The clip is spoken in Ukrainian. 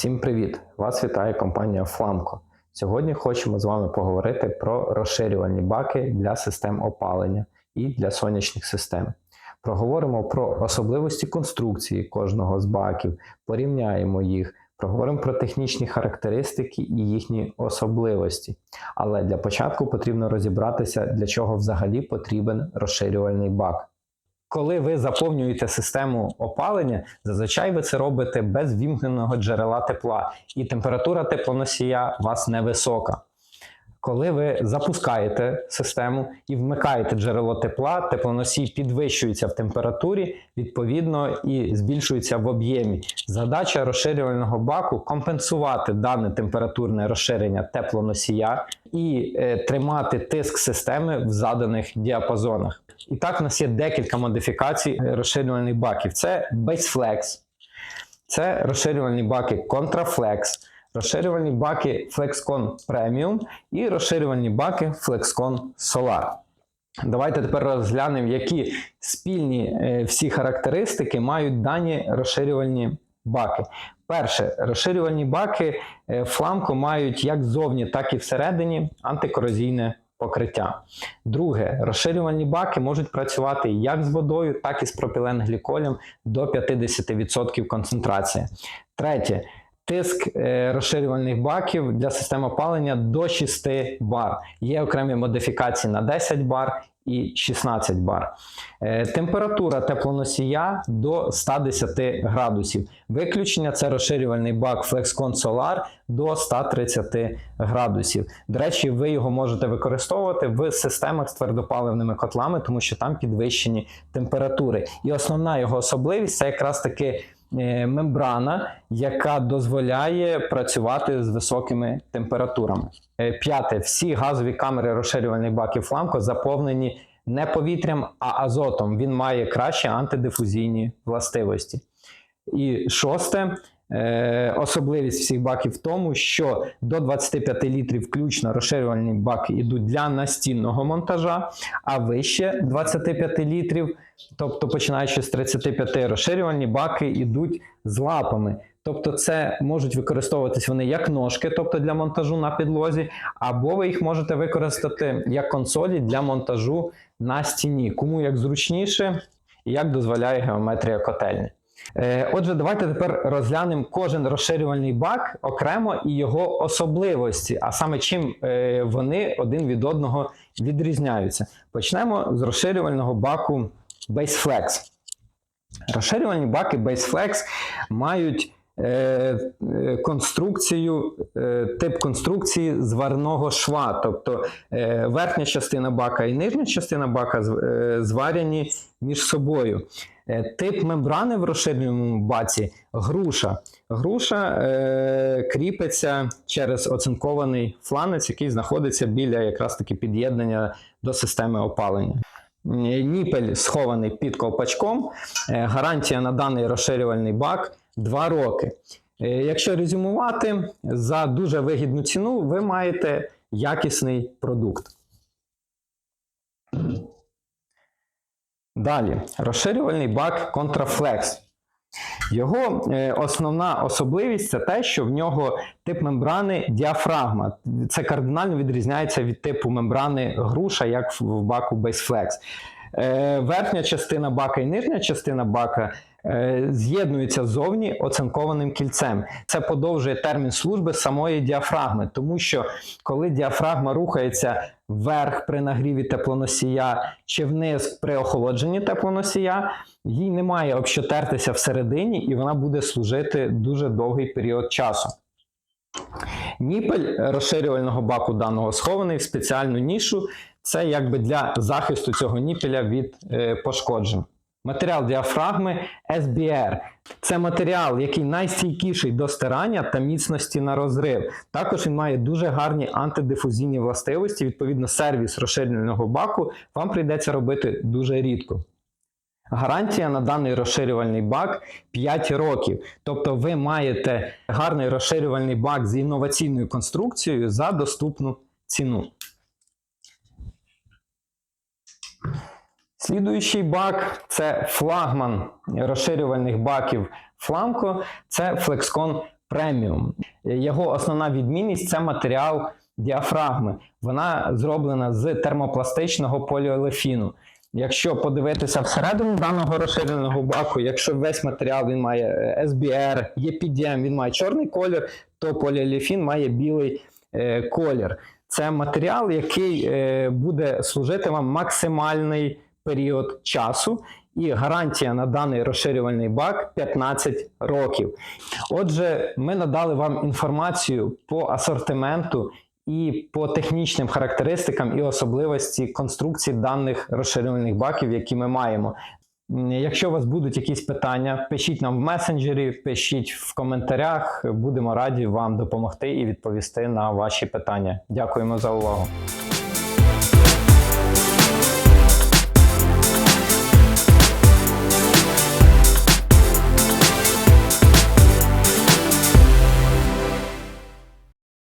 Всім привіт! Вас вітає компанія Flamco. Сьогодні хочемо з вами поговорити про розширювальні баки для систем опалення і для сонячних систем. Проговоримо про особливості конструкції кожного з баків, порівняємо їх, проговоримо про технічні характеристики і їхні особливості. Але для початку потрібно розібратися, для чого взагалі потрібен розширювальний бак. Коли ви заповнюєте систему опалення, зазвичай ви це робите без вімкненого джерела тепла, і температура теплоносія у вас невисока. Коли ви запускаєте систему і вмикаєте джерело тепла, теплоносій підвищується в температурі, відповідно і збільшується в об'ємі. Задача розширювального баку компенсувати дане температурне розширення теплоносія і е, тримати тиск системи в заданих діапазонах. І так, у нас є декілька модифікацій е, розширювальних баків. Це BaseFlex, це розширювальні баки ContraFlex, розширювальні баки FlexCon Premium і розширювальні баки FlexCon Solar. Давайте тепер розглянемо, які спільні е, всі характеристики мають дані розширювальні баки. Перше, розширювальні баки е, Flamco мають як ззовні, так і всередині антикорозійне покриття. Друге, розширювальні баки можуть працювати як з водою, так і з пропіленгліколем до 50% концентрації. Третє, тиск е, розширювальних баків для систем опалення до 6 бар. Є окремі модифікації на 10 бар і 16 бар. Е, Температура теплоносія до 110 градусів. Виключення це розширювальний бак FlexCon Solar до 130 градусів. До речі, ви його можете використовувати в системах з твердопаливними котлами, тому що там підвищені температури. І основна його особливість це якраз таки мембрана, яка дозволяє працювати з високими температурами. Е, П'яте, всі газові камери розширювальних баків фламко заповнені не повітрям, а азотом. Він має кращі антидифузійні властивості. І шосте. Е, Особливість всіх баків в тому, що до 25 літрів включно розширювальні баки йдуть для настінного монтажа, а вище 25 літрів, тобто починаючи з 35 розширювальні баки йдуть з лапами. Тобто, це можуть використовуватись вони як ножки, тобто для монтажу на підлозі, або ви їх можете використати як консолі для монтажу на стіні, кому як зручніше і як дозволяє геометрія котельні. Е, Отже, давайте тепер розглянемо кожен розширювальний бак окремо і його особливості, а саме чим е, вони один від одного відрізняються. Почнемо з розширювального баку BaseFlex. Розширювальні баки BaseFlex мають е, конструкцію, тип конструкції зварного шва, тобто верхня частина бака і нижня частина бака зварені між собою. Е, Тип мембрани в розширеному баці груша. Груша е, кріпиться через оцинкований фланець, який знаходиться біля якраз таки під'єднання до системи опалення. Е, Ніпель схований під ковпачком. Е, Гарантія на даний розширювальний бак 2 роки. Якщо резюмувати, за дуже вигідну ціну ви маєте якісний продукт. Далі, розширювальний бак Contraflex. Його е, основна особливість це те, що в нього тип мембрани діафрагма. Це кардинально відрізняється від типу мембрани груша, як в баку BaseFlex. Е, Верхня частина бака і нижня частина бака е, з'єднуються ззовні оцинкованим кільцем. Це подовжує термін служби самої діафрагми, тому що коли діафрагма рухається вверх при нагріві теплоносія чи вниз при охолодженні теплоносія, їй немає об що тертися всередині, і вона буде служити дуже довгий період часу. Ніпель розширювального баку даного схований в спеціальну нішу. Це якби для захисту цього ніпеля від е, пошкоджень. Матеріал діафрагми SBR. Це матеріал, який найстійкіший до стирання та міцності на розрив. Також він має дуже гарні антидифузійні властивості. Відповідно, сервіс розширювального баку вам прийдеться робити дуже рідко. Гарантія на даний розширювальний бак 5 років. Тобто ви маєте гарний розширювальний бак з інноваційною конструкцією за доступну ціну. Слідуючий бак це флагман розширювальних баків Flamco, це FlexCon преміум. Його основна відмінність це матеріал діафрагми. Вона зроблена з термопластичного поліолефіну. Якщо подивитися всередину даного розширеного баку, якщо весь матеріал він має е, SBR, EPDM, він має чорний колір, то поліолефін має білий е, колір. Це матеріал, який е, буде служити вам максимальний період часу, і гарантія на даний розширювальний бак 15 років. Отже, ми надали вам інформацію по асортименту і по технічним характеристикам і особливості конструкції даних розширювальних баків, які ми маємо. Якщо у вас будуть якісь питання, пишіть нам в месенджері, пишіть в коментарях. Будемо раді вам допомогти і відповісти на ваші питання. Дякуємо за увагу.